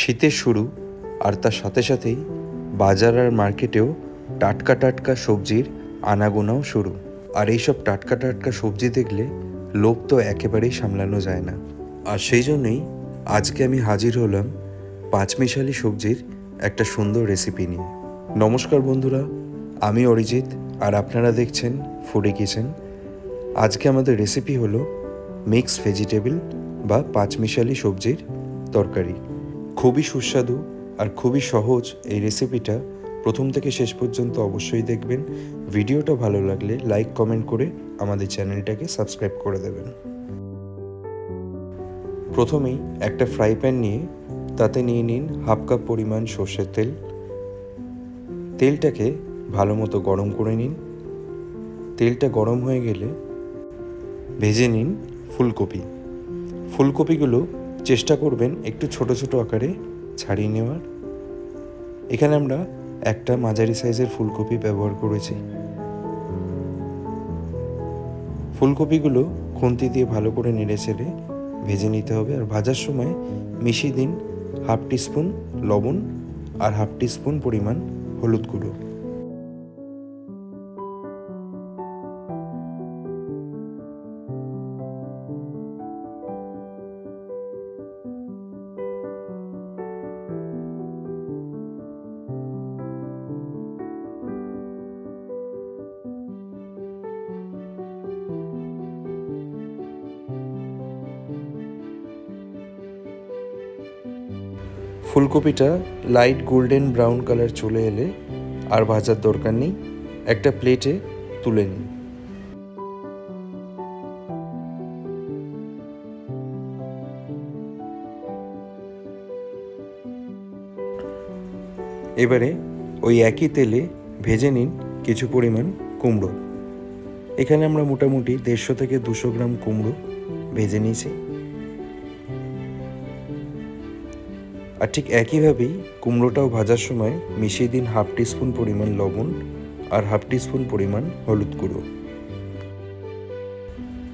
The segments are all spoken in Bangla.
শীতের শুরু আর তার সাথে সাথেই বাজার আর মার্কেটেও টাটকা টাটকা সবজির আনাগোনাও শুরু। আর এইসব টাটকা টাটকা সবজি দেখলে লোভ তো একেবারেই সামলানো যায় না। আর সেই জন্যই আজকে আমি হাজির হলাম পাঁচমিশালি সবজির একটা সুন্দর রেসিপি নিয়ে। নমস্কার বন্ধুরা, আমি অরিজিৎ আর আপনারা দেখছেন ফুডি কিচেন আজকে আমাদের রেসিপি হলো মিক্স ভেজিটেবল বা পাঁচমিশালি সবজির তরকারি। খুবই সুস্বাদু আর খুবই সহজ এই রেসিপিটা প্রথম থেকে শেষ পর্যন্ত অবশ্যই দেখবেন। ভিডিওটা ভালো লাগলে লাইক কমেন্ট করে আমাদের চ্যানেলটাকে সাবস্ক্রাইব করে দেবেন। প্রথমেই একটা ফ্রাই প্যান নিয়ে তাতে নিয়ে নিন হাফ কাপ পরিমাণ সর্ষের তেল। তেলটাকে ভালো মতো গরম করে নিন। তেলটা গরম হয়ে গেলে ভেজে নিন ফুলকপি। ফুলকপিগুলো চেষ্টা করবেন একটু ছোট ছোট আকারে ছাড়িয়ে নেওয়ার। এখানে আমরা একটা মাঝারি সাইজের ফুলকপি ব্যবহার করেছি। ফুলকপিগুলো খুন্তি দিয়ে ভালো করে নেড়ে চেড়ে ভেজে নিতে হবে আর ভাজার সময় মিশিয়ে দিন হাফ টিস্পুন লবণ আর হাফ টিস্পুন পরিমাণ হলুদ গুঁড়ো। ফুলকপিটা লাইট গোল্ডেন ব্রাউন কালার চলে এলে আর ভাজার দরকার নেই, একটা প্লেটে তুলে নিন। এবারে ওই একই তেলে ভেজে নিন কিছু পরিমাণ কুমড়ো। এখানে আমরা মোটামুটি দেড়শো থেকে দুশো গ্রাম কুমড়ো ভেজে নিয়েছি। আর ঠিক একইভাবেই কুমড়োটাও ভাজার সময় মিশিয়ে দিন হাফ টিস্পুন পরিমাণ লবণ আর হাফ টিস্পুন পরিমাণ হলুদ গুঁড়ো।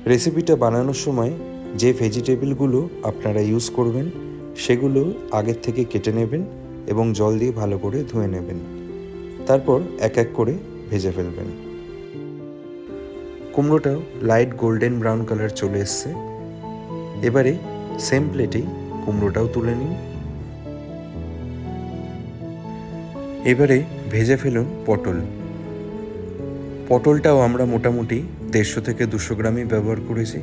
রেসিপিটা বানানোর সময় যে ভেজিটেবলগুলো আপনারা ইউজ করবেন, সেগুলো আগের থেকে কেটে নেবেন এবং জল দিয়ে ভালো করে ধুয়ে নেবেন। তারপর এক এক করে ভেজে ফেলবেন। কুমড়োটাও লাইট গোল্ডেন ব্রাউন কালার চলে এসছে। এবারে সেম প্লেটেই কুমড়োটাও তুলে নিন। এবারে ভেজে ফেলুন পটল। পটলটাও আমরা মোটামুটি দেড়শো থেকে দুশো গ্রামই ব্যবহার করেছি।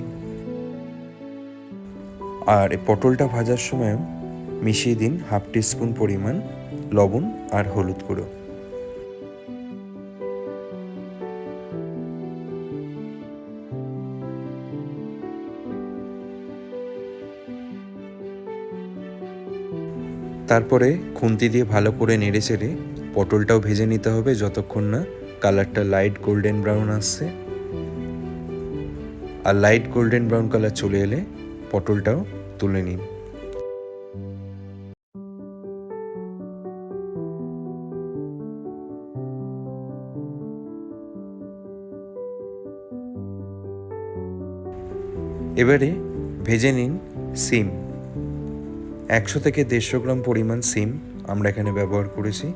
আর পটলটা ভাজার সময়ও মিশিয়ে দিন হাফ টিস্পুন পরিমাণ লবণ আর হলুদ গুঁড়ো। তারপরে খুন্তি দিয়ে ভালো করে নেড়ে চেড়ে পটলটাও ভেজে নিতে হবে যতক্ষণ না কালারটা লাইট গোল্ডেন ব্রাউন আসছে। আর লাইট গোল্ডেন ব্রাউন কালার চলে এলে পটলটাও তুলে নিন। এবারে ভেজে নিন সিম। একশো থেকে দেড়শো গ্রাম পরিমাণ সিম আমরা এখানে ব্যবহার করেছি।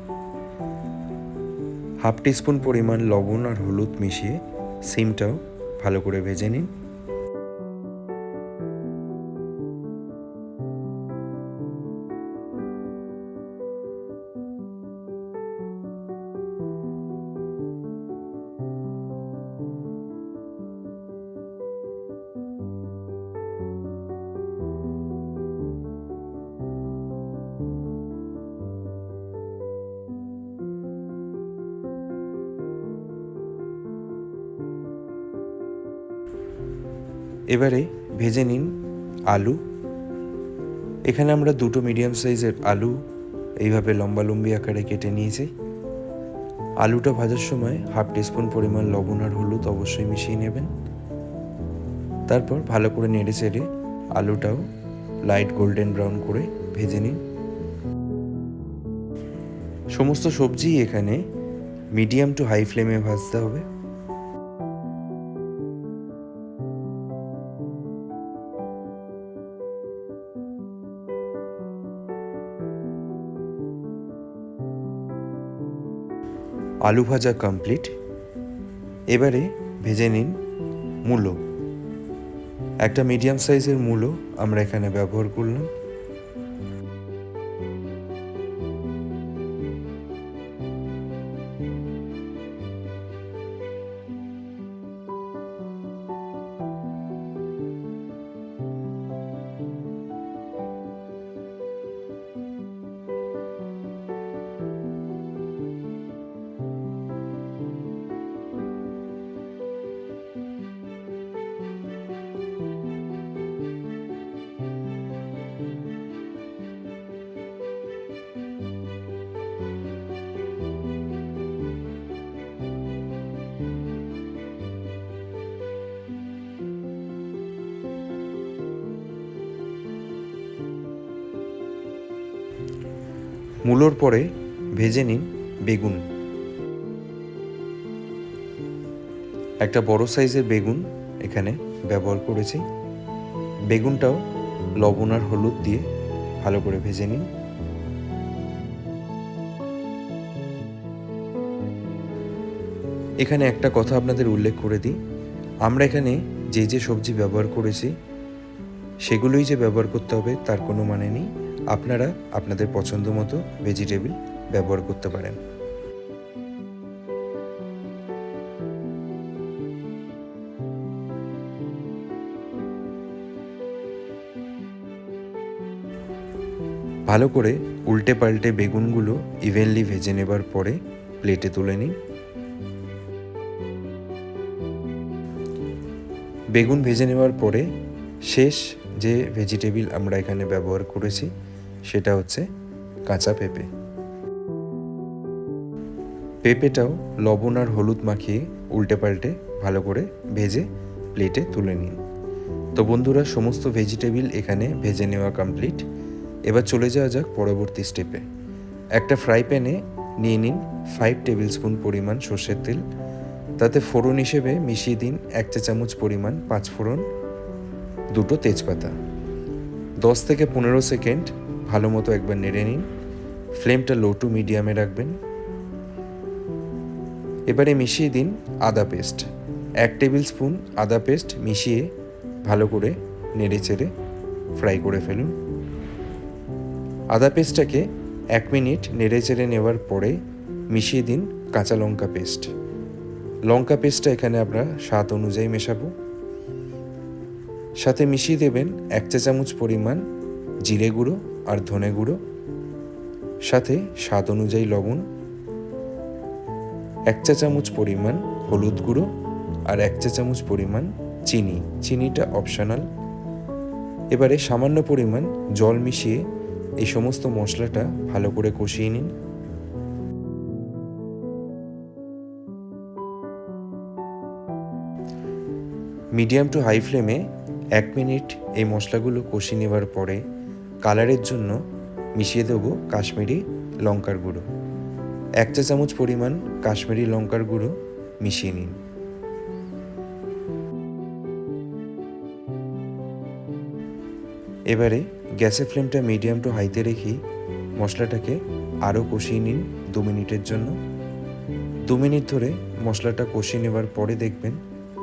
হাফ টিস্পুন পরিমাণ লবণ আর হলুদ মিশিয়ে সিমটাও ভালো করে ভেজে নিন। এবারে ভেজে নিন আলু। এখানে আমরা দুটো মিডিয়াম সাইজের আলু এইভাবে লম্বা লম্বি আকারে কেটে নিয়েছি। আলুটা ভাজার সময় হাফ টিস্পুন পরিমাণ লবণ আর হলুদ অবশ্যই মিশিয়ে নেবেন। তারপর ভালো করে নেড়ে চেড়ে আলুটাও লাইট গোল্ডেন ব্রাউন করে ভেজে নিন। সমস্ত সবজি এখানে মিডিয়াম টু হাই ফ্লেমে ভাজতে হবে। আলু ভাজা কমপ্লিট এবারে ভেজে নিন মূলো। একটা মিডিয়াম সাইজের মূলো আমরা এখানে ব্যবহার করলাম। মূলোর পরে ভেজে নিন বেগুন। একটা বড় সাইজের বেগুন এখানে ব্যবহার করেছি। বেগুনটাও লবণ আর হলুদ দিয়ে ভালো করে ভেজে নিন। এখানে একটা কথা আপনাদের উল্লেখ করে দিই। আমরা এখানে যে যে সবজি ব্যবহার করেছি, সেগুলোই যে ব্যবহার করতে হবে তার কোনো মানে নেই। আপনারা আপনাদের পছন্দ মতো ভেজিটেবল ব্যবহার করতে পারেন। ভালো করে উল্টে পাল্টে বেগুনগুলো ইভেনলি ভেজে নেবার পরে প্লেটে তুলে নিন। বেগুন ভেজে নেওয়ার পরে শেষ যে ভেজিটেবিল আমরা এখানে ব্যবহার করেছি সেটা হচ্ছে কাঁচা পেঁপে। পেঁপেটাও লবণ আর হলুদ মাখিয়ে উল্টে পাল্টে ভালো করে ভেজে প্লেটে তুলে নিন। তো বন্ধুরা, সমস্ত ভেজিটেবিল এখানে ভেজে নেওয়া কমপ্লিট এবার চলে যাওয়া যাক পরবর্তী স্টেপে একটা ফ্রাই প্যানে নিয়ে নিন ফাইভ টেবিল স্পুন পরিমাণ সর্ষের তেল। তাতে ফোড়ন হিসেবে মিশিয়ে দিন এক চা চামচ পরিমাণ পাঁচ ফোড়ন, দুটো তেজপাতা। দশ থেকে পনেরো সেকেন্ড ভালো মতো একবার নেড়ে নিন। ফ্লেমটা লো টু মিডিয়ামে রাখবেন। এবারে মিশিয়ে দিন আদা পেস্ট এক টেবিল স্পুন আদা পেস্ট মিশিয়ে ভালো করে নেড়ে চেড়ে ফ্রাই করে ফেলুন। আদা পেস্টটাকে এক মিনিট নেড়ে চেড়ে নেওয়ার পরে মিশিয়ে দিন কাঁচা লঙ্কা পেস্ট লঙ্কা পেস্টটা এখানে আমরা স্বাদ অনুযায়ী মেশাবো। সাথে মিশিয়ে দেবেন এক চা চামচ পরিমাণ জিরে গুঁড়ো। আর ধনে গুঁড়ো, সাথে স্বাদ অনুযায়ী লবণ, এক চা চামচ পরিমাণ হলুদ গুঁড়ো আর এক চা চামচ পরিমাণ চিনি। চিনিটা অপশনাল এবারে সামান্য পরিমাণ জল মিশিয়ে এই সমস্ত মশলাটা ভালো করে কষিয়ে নিন। মিডিয়াম টু হাই ফ্লেমে এক মিনিট এই মশলাগুলো কষিয়ে নেবার পরে কালারের জন্য মিশিয়ে দেবো কাশ্মীরি লঙ্কার গুঁড়ো। এক চা চামচ পরিমাণ কাশ্মীরি লঙ্কার গুঁড়ো মিশিয়ে নিন। এবারে গ্যাসের ফ্লেমটা মিডিয়াম টু হাইতে রেখেই মশলাটাকে আরও কষিয়ে নিন দু মিনিটের জন্য। দু মিনিট ধরে মশলাটা কষিয়ে নেবার পরে দেখবেন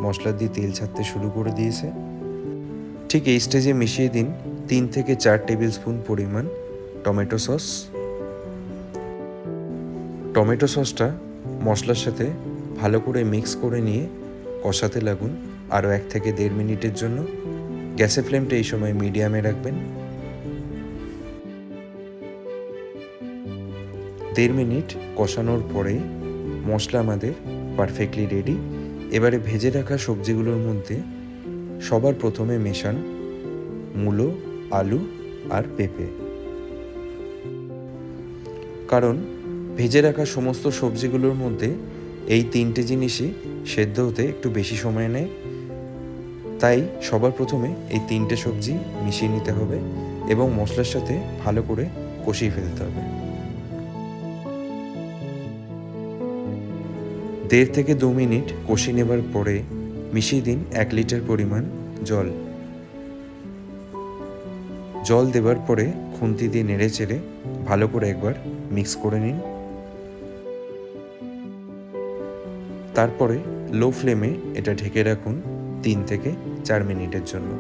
মশলা দিয়ে তেল ছাড়তে শুরু করে দিয়েছে। ঠিক এই স্টেজে মিশিয়ে দিন তিন থেকে চার টেবিল স্পুন পরিমাণ টমেটো সস। টমেটো সসটা মশলার সাথে ভালো করে মিক্স করে নিয়ে কষাতে লাগুন আরও এক থেকে দেড় মিনিটের জন্য। গ্যাসের ফ্লেমটা এই সময় মিডিয়ামে রাখবেন। দেড় মিনিট কষানোর পরে মশলা আমাদের পারফেক্টলি রেডি। এবারে ভেজে রাখা সবজিগুলোর মধ্যে সবার প্রথমে মেশান মূলো আলু আর পেঁপে। কারণ ভেজে রাখা সমস্ত সবজিগুলোর মধ্যে এই তিনটে জিনিসই সেদ্ধ হতে একটু বেশি সময় নেয়। তাই সবার প্রথমে এই তিনটে সবজি মিশিয়ে নিতে হবে এবং মশলার সাথে ভালো করে কষিয়ে ফেলতে হবে। দেড় থেকে দু মিনিট কষিয়ে নেবার পরে মিশিয়ে দিন এক লিটার পরিমাণ জল। জল দেবার পরে খুন্তি দিয়ে নেড়ে চেড়ে ভালো করে একবার মিক্স করে নিন। তারপরে লো ফ্লেমে এটা ঢেকে রাখুন তিন থেকে চার মিনিটের জন্য।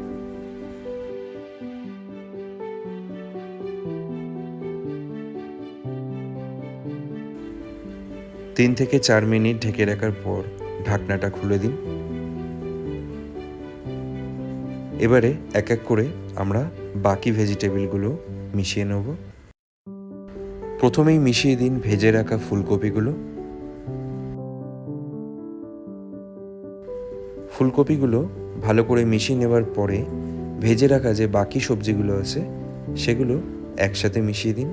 তিন থেকে চার মিনিট ঢেকে রাখার পর ঢাকনাটা খুলে দিন। এবারে এক এক করে আমরা বাকি ভেজিটেবলগুলো মিশিয়ে নেব। প্রথমেই মিশিয়ে দিন ভেজে রাখা ফুলকপিগুলো। ফুলকপিগুলো ভালো করে মিশিয়ে নেওয়ার পরে ভেজে রাখা যে বাকি সবজিগুলো আছে, সেগুলো একসাথে মিশিয়ে দিন।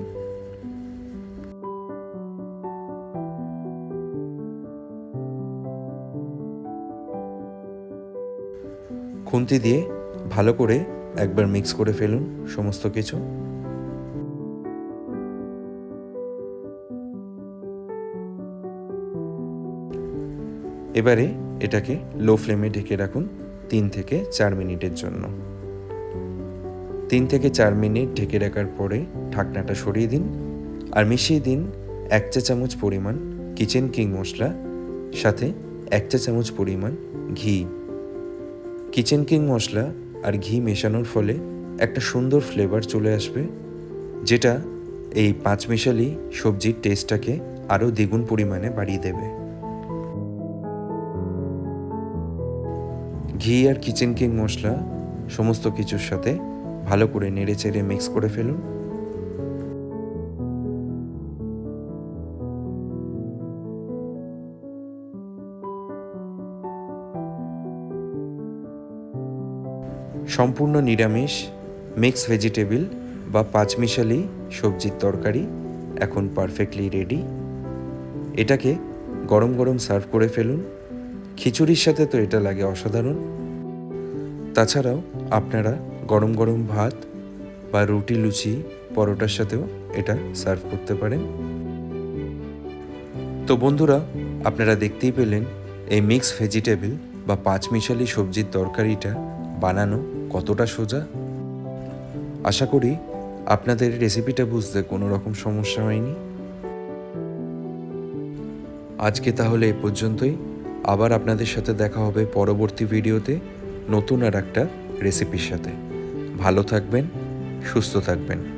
খুন্তি দিয়ে ভালো করে একবার মিক্স করে ফেলুন সমস্ত কিছু। এবারে এটাকে লো ফ্লেমে ঢেকে রাখুন তিন থেকে চার মিনিটের জন্য। তিন থেকে চার মিনিট ঢেকে রাখার পরে ঢাকনাটা সরিয়ে দিন আর মিশিয়ে দিন এক চা চামচ পরিমাণ কিচেন কিং মশলা, সাথে এক চা চামচ পরিমাণ ঘি। কিচেন কিং মশলা আর ঘি মেশানোর ফলে একটা সুন্দর ফ্লেভার চলে আসবে, যেটা এই পাঁচমিশালি সবজির টেস্টটাকে আরও দ্বিগুণ পরিমাণে বাড়িয়ে দেবে। ঘি আর কিচেন কিং মশলা সমস্ত কিছুর সাথে ভালো করে নেড়ে চেড়ে মিক্স করে ফেলুন। সম্পূর্ণ নিরামিষ মিক্স ভেজিটেবল বা পাঁচমিশালি সবজির তরকারি এখন পারফেক্টলি রেডি এটাকে গরম গরম সার্ভ করে ফেলুন। খিচুড়ির সাথে তো এটা লাগে অসাধারণ। তাছাড়াও আপনারা গরম গরম ভাত বা রুটি, লুচি, পরোটার সাথেও এটা সার্ভ করতে পারেন। তো বন্ধুরা, আপনারা দেখতেই পেলেন, এই মিক্স ভেজিটেবল বা পাঁচমিশালি সবজির তরকারিটা বানানো কতটা সোজা? আশা করি আপনাদের রেসিপিটা বুঝতে কোনো রকম সমস্যা হয়নি। আজকে তাহলে এ পর্যন্তই। আবার আপনাদের সাথে দেখা হবে পরবর্তী ভিডিওতে নতুন আর একটা রেসিপির সাথে। ভালো থাকবেন, সুস্থ থাকবেন।